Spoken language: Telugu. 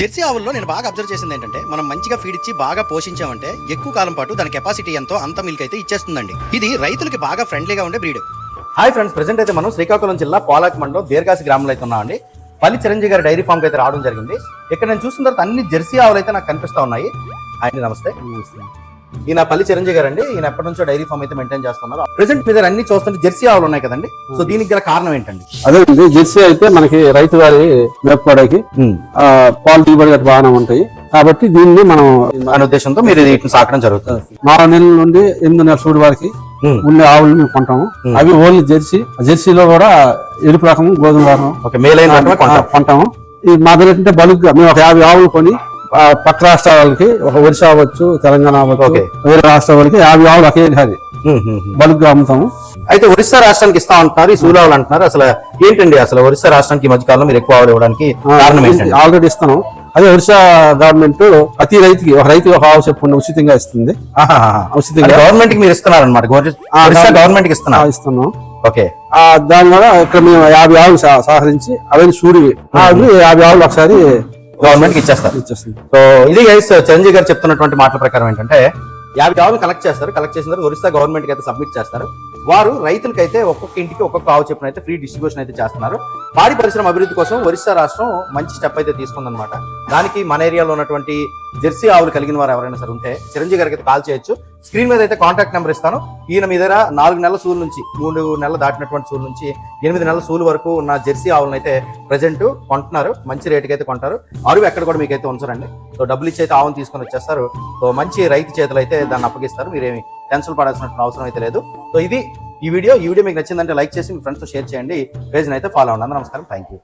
జెర్సీ ఆవుల్లో నేను బాగా అబ్జర్వ్ చేసింది ఏంటంటే మనం మంచిగా ఫీడ్ ఇచ్చి బాగా పోషించామంటే ఎక్కువ కాలం పాటు దాని కెపాసిటీ ఎంతో అంత మిల్క్ అయితే ఇచ్చేస్తుందండి. ఇది రైతులకి బాగా ఫ్రెండ్లీగా ఉండే బ్రీడ్ హాయ్ ఫ్రెండ్స్ ప్రెసెంట్ అయితే మనం శ్రీకాకుళం జిల్లా పోలాక్ మండలం దీర్ఘాసి గ్రామంలో అయితే ఉన్నామండి. పల్లి చిరంజీవి గారి డైరీ ఫామ్కి అయితే రావడం జరిగింది. ఇక్కడ నేను చూసిన తర్వాత అన్ని జెర్సీ ఆవులు అయితే నాకు కనిపిస్తా ఉన్నాయి. ఆయన నమస్తే. ఈయన పల్లి చిరంజీవి గారు అండి ఈయన ఎప్పటి నుంచో డైరీ ఫామ్ అయితే మెయింటైన్ చేస్తున్నారు. ప్రెసెంట్ మీ దగ్గర అన్ని చూస్తుంటే జెర్సీ ఆవులు ఉన్నాయి కదండి. సో దీనికి గల కారణం ఏంటండి? అదే అండి జెర్సీ అయితే మనకి రైతు గారి మేపుకోవడానికి ఆ, పాలు దిగుబడి గట్రా బాగానే ఉంటాయి. కాబట్టి దీన్ని మనం అనే ఉద్దేశంతో మీరు వీటిని సాకడం జరుగుతుంది. నాలుగు నెలల నుండి ఎనిమిది నెలల సూడి వరకు. ఉండే ఆవులు మేము కొంటాము. అవి ఓన్లీ జెర్సీ. జెర్సీలో కూడా ఎరుపు రకం గోధుమ రకం మేలైన కొంటాము. ఈ మా దగ్గర బల్క్ మేము ఒక యాభై ఆవులు కొని పక్క రాష్ట్రాలకి ఒక ఒరిస్సా అవ్వచ్చు తెలంగాణ అవ్వచ్చు. వేరే రాష్ట్రాల వరకు యాభై ఆవులు ఒకే అది. ఉమ్, ఉమ్, ఉమ్. బల్క్గా అమ్ముతాము. అయితే ఒరిస్సా రాష్ట్రానికి ఇస్తా అంటున్నారు ఈ సూలావులు అంటున్నారు. అసలు ఏంటండి అసలు ఒరిస్సా రాష్ట్రానికి మధ్య కాలంలో మీరు ఎక్కువ ఆవులు ఇవ్వడానికి కారణం ఏంటండి? ఆల్రెడీ ఇస్తాను అదే ఒరిస్సా గవర్నమెంట్ ప్రతి రైతుకి ఒక రైతు ఒక ఆవు చెప్పుకుని ఉచితంగా ఇస్తుంది. ఉచితంగా. గవర్నమెంట్కి మీరు ఇస్తున్నారు అనమాట ఒరిస్సా గవర్నమెంట్కి ఆ, ఇస్తున్నారు ఇస్తున్నాం. ఓకే. దాని వల్ల ఇక్కడ మేము యాభై ఆవులు సహ- సహకరించి అవన్నీ అవి యాభై ఆవులు ఒకసారి గవర్నమెంట్కి ఇచ్చేస్తారు. సో ఇది గైస్ చిరంజీవి గారు చెప్తున్నటువంటి మాటల ప్రకారం ఏంటంటే యాభై ఆవులు కలెక్ట్ చేస్తారు. కలెక్ట్ చేసిన తర్వాత ఒరిస్సా గవర్నమెంట్కి అయితే సబ్మిట్ చేస్తారు. వారు రైతులకైతే ఒక్కొక్క ఇంటికి ఒక్కొక్క ఆవు చెప్పిన అయితే ఫ్రీ డిస్ట్రిబ్యూషన్ అయితే చేస్తున్నారు. పాడి పరిశ్రమ అభివృద్ధి కోసం ఒరిస్సా రాష్ట్రం మంచి స్టెప్ అయితే తీసుకుందన్నమాట. దానికి మన ఏరియాలో ఉన్నటువంటి జెర్సీ ఆవులు కలిగిన వారు ఎవరైనా సరే ఉంటే చిరంజీవి గారికి అయితే కాల్ చేయొచ్చు. స్క్రీన్ మీద అయితే కాంటాక్ట్ నెంబర్ ఇస్తాను. ఈయన మీ దగ్గర నాలుగు నెలల సూలు నుంచి మూడు నెలలు దాటినటువంటి సూలు నుంచి ఎనిమిది నెలల సూలు వరకు ఉన్న జెర్సీ ఆవులను అయితే ప్రజెంట్ కొంటున్నారు. మంచి రేటుకి అయితే కొంటారు. అరువు ఎక్కడ కూడా మీకు అయితే ఉంచరండి. సో డబ్బులు ఇచ్చి అయితే ఆవును తీసుకొని వచ్చేస్తారు. సో మంచి రైతు చేతులు అయితే దాన్ని అప్పగిస్తారు. మీరేమి టెన్షన్ పడాల్సిన అవసరం అయితే లేదు. సో ఇది ఈ వీడియో. ఈ వీడియో మీకు నచ్చిందంటే లైక్ చేసి మీ ఫ్రెండ్స్తో షేర్ చేయండి. పేజ్ని అయితే ఫాలో అవ్వండి. నమస్కారం. Thank you